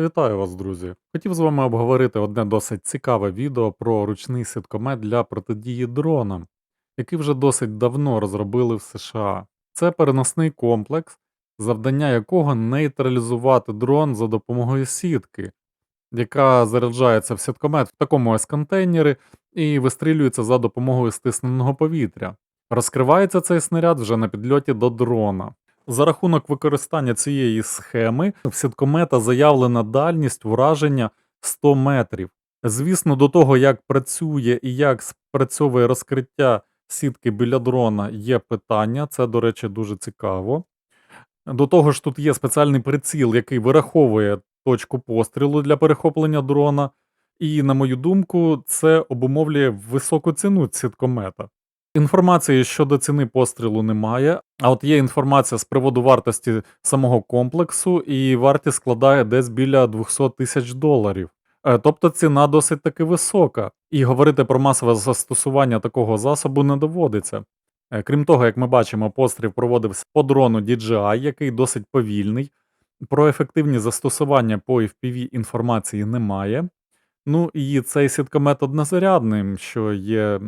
Вітаю вас, друзі! Хотів з вами обговорити одне досить цікаве відео про ручний сіткомет для протидії дронам, який вже досить давно розробили в США. Це переносний комплекс, завдання якого нейтралізувати дрон за допомогою сітки, яка заряджається в сіткомет в такому ось контейнері і вистрілюється за допомогою стисненого повітря. Розкривається цей снаряд вже на підльоті до дрона. За рахунок використання цієї схеми в сіткомета заявлена дальність ураження 100 метрів. Звісно, до того, як працює і як спрацьовує розкриття сітки біля дрона, є питання. Це, до речі, дуже цікаво. До того ж, тут є спеціальний приціл, який вираховує точку пострілу для перехоплення дрона. І, на мою думку, це обумовлює високу ціну сіткомета. Інформації щодо ціни пострілу немає, а от є інформація з приводу вартості самого комплексу, і вартість складає десь біля 200 тисяч доларів. Е, Тобто ціна досить таки висока, і говорити про масове застосування такого засобу не доводиться. Е, Крім того, як ми бачимо, постріл проводився по дрону DJI, який досить повільний. Про ефективні застосування по FPV інформації немає. Ну і цей сіткомет однозарядним, що є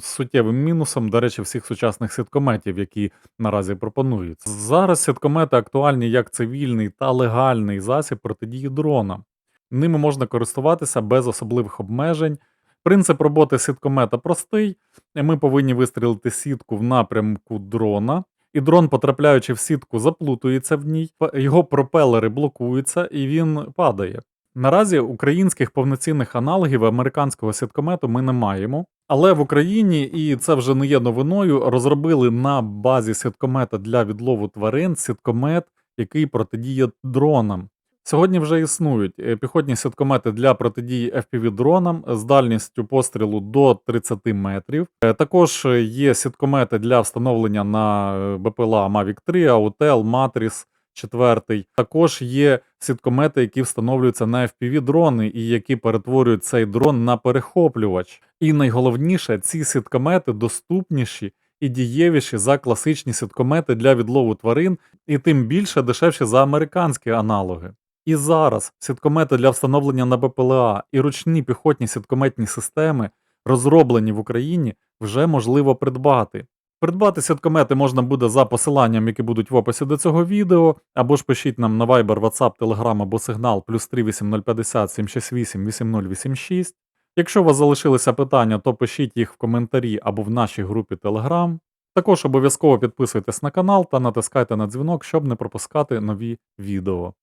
суттєвим мінусом, до речі, всіх сучасних сіткометів, які наразі пропонуються. Зараз сіткомети актуальні як цивільний та легальний засіб протидії дронам. Ними можна користуватися без особливих обмежень. Принцип роботи сіткомета простий. Ми повинні вистрілити сітку в напрямку дрона, і дрон, потрапляючи в сітку, заплутується в ній, його пропелери блокуються і він падає. Наразі українських повноцінних аналогів американського сіткомету ми не маємо. Але в Україні, і це вже не є новиною, розробили на базі сіткомета для відлову тварин сіткомет, який протидіє дронам. Сьогодні вже існують піхотні сіткомети для протидії FPV-дронам з дальністю пострілу до 30 метрів. Е, Також є сіткомети для встановлення на е, БПЛА Mavic 3, Autel, Matrix, четвертий. Також є сіткомети, які встановлюються на FPV-дрони і які перетворюють цей дрон на перехоплювач. І найголовніше, ці сіткомети доступніші і дієвіші за класичні сіткомети для відлову тварин, і тим більше дешевші за американські аналоги. І зараз сіткомети для встановлення на БПЛА і ручні піхотні сіткометні системи, розроблені в Україні, вже можливо придбати. Придбати сіткомети можна буде за посиланням, які будуть в описі до цього відео, або ж пишіть нам на Viber, WhatsApp, Telegram або сигнал плюс 38050 768 8086. Якщо у вас залишилися питання, то пишіть їх в коментарі або в нашій групі Telegram. Також обов'язково підписуйтесь на канал та натискайте на дзвінок, щоб не пропускати нові відео.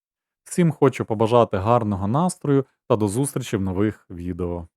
Всім хочу побажати гарного настрою та до зустрічі в нових відео.